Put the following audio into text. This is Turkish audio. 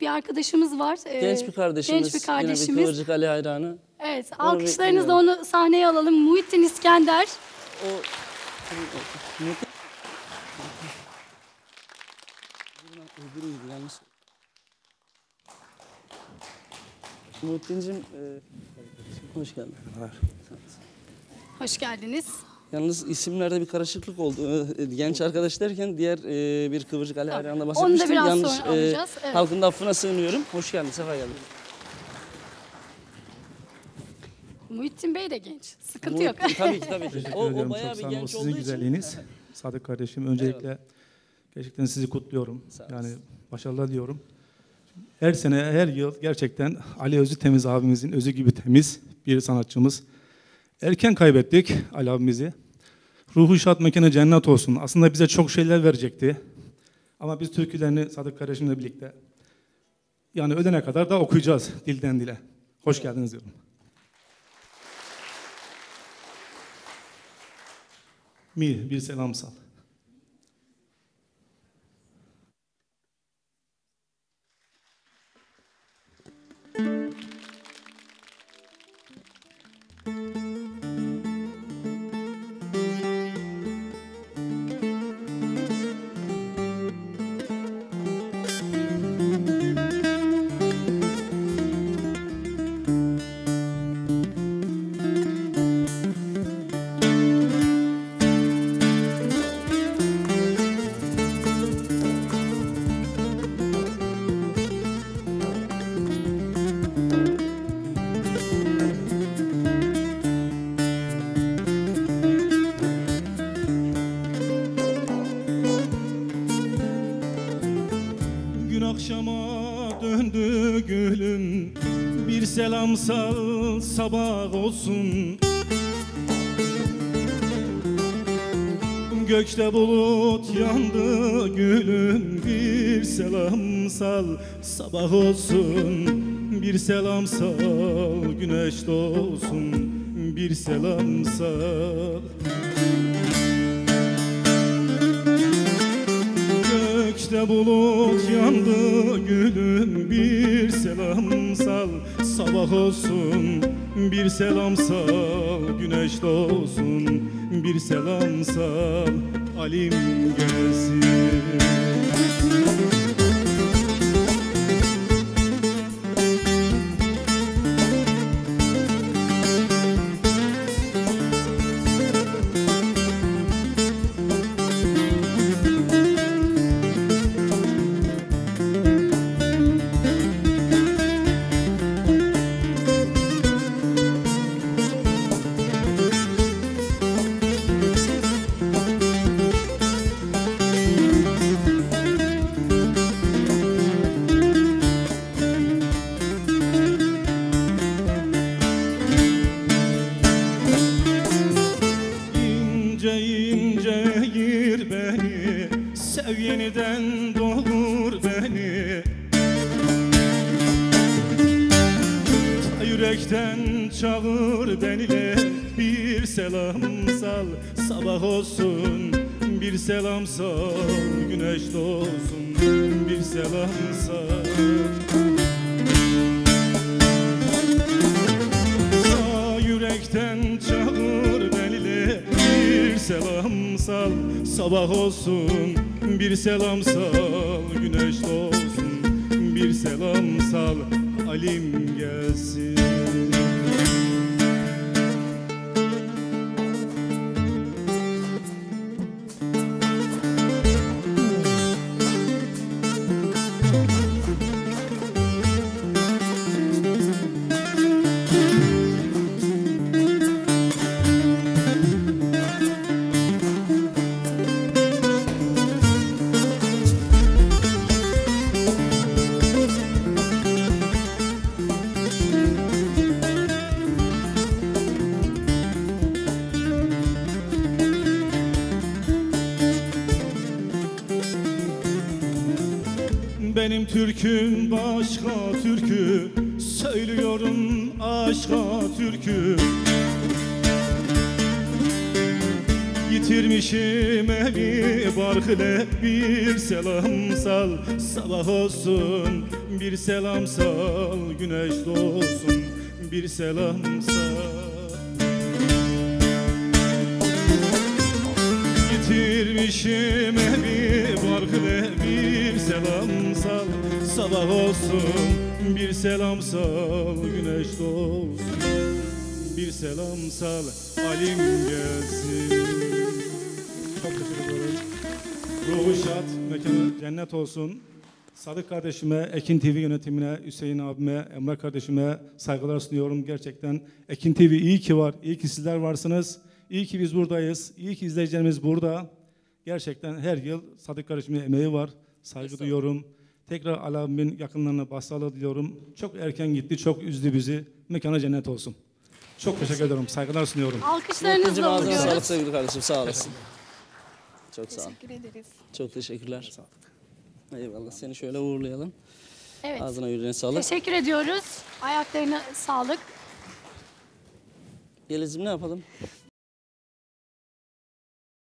bir arkadaşımız var. Ee, Genç bir kardeşimiz. Genç bir Yine kardeşimiz. bir Kıvırcık Ali hayranı. Evet, Onu alkışlarınızla onu sahneye alalım. Muhittin İskender. O. Muhittin'cim e, hoş geldin. Hoş geldiniz. Yalnız isimlerde bir karışıklık oldu. Ee, Genç arkadaş derken diğer e, bir Kıvırcık Ali Tamam. hayranına Onu da bahsetmiştim. biraz Yanlış sonra alacağız, evet. halkın da affına sığınıyorum. Hoş geldin, sefa geldin. Muhittin Bey de genç. Sıkıntı Bu- yok. Tabii ki tabii ki. Teşekkür O, o ediyorum. bayağı Çok bir sağ olun. O genç sizin olduğu güzelliğiniz. için. Sadık kardeşim öncelikle gerçekten sizi kutluyorum. Yani başarılar diyorum. Her sene, her yıl gerçekten Ali Özü Temiz abimizin özü gibi temiz bir sanatçımız. Erken kaybettik Ali abimizi. Ruhu şad mekanı cennet olsun. Aslında bize çok şeyler verecekti. Ama biz türkülerini Sadık kardeşimle birlikte yani ölene kadar da okuyacağız dilden dile. Hoş geldiniz diyorum. Mi bir selam sal. Akşama döndü gülüm. Bir selam sal sabah olsun. Gökte bulut yandı gülüm. Bir selam sal sabah olsun. Bir selam sal güneş doğsun. Bir selam sal. Gökte bulut yandı selam sal Sabah olsun. Bir selam sal Güneş doğsun. Bir selam sal Alim gelsin Sev yeniden doldur beni. Ta yürekten çağır beni Bir selam sal. Sabah olsun Bir selam sal. Güneş doğsun Bir selam sal sal Sabah olsun. Bir selam sal Güneş doğsun. Bir selam sal Alim gelsin Benim türküm başka türkü. Söylüyorum aşka türkü. Yitirmişim evi barkıle bir selam sal. Sabah olsun bir selam sal. Güneş doğsun bir selam sal. Yitirmişim evi sal Sabah olsun bir selam sal Güneş doğsun bir selam sal Alim gelsin Çok teşekkür ederim. Ruhu şad, mekanı cennet olsun. Sadık kardeşime, Ekin TV yönetimine, Hüseyin abime, Emre kardeşime saygılar sunuyorum. Gerçekten Ekin TV iyi ki var, iyi ki sizler varsınız. İyi ki biz buradayız, iyi ki izleyicilerimiz burada. Gerçekten her yıl Sadık kardeşimin emeği var. Saygı duyuyorum. Tekrar abimin yakınlarına başsağlığı diliyorum. Çok erken gitti, çok üzdü bizi. Mekanı cennet olsun. Çok teşekkür ederim, saygılar sunuyorum. Alkışlarınızla uğurluyoruz. sağlık sevgili kardeşim sağ olasın. Çok sağ ol. Teşekkür ederiz. Çok teşekkürler. Eyvallah seni şöyle uğurlayalım. Evet. Ağzına yüreğine sağlık. Teşekkür ediyoruz. Ayaklarına sağlık. Yeliz'im ne yapalım?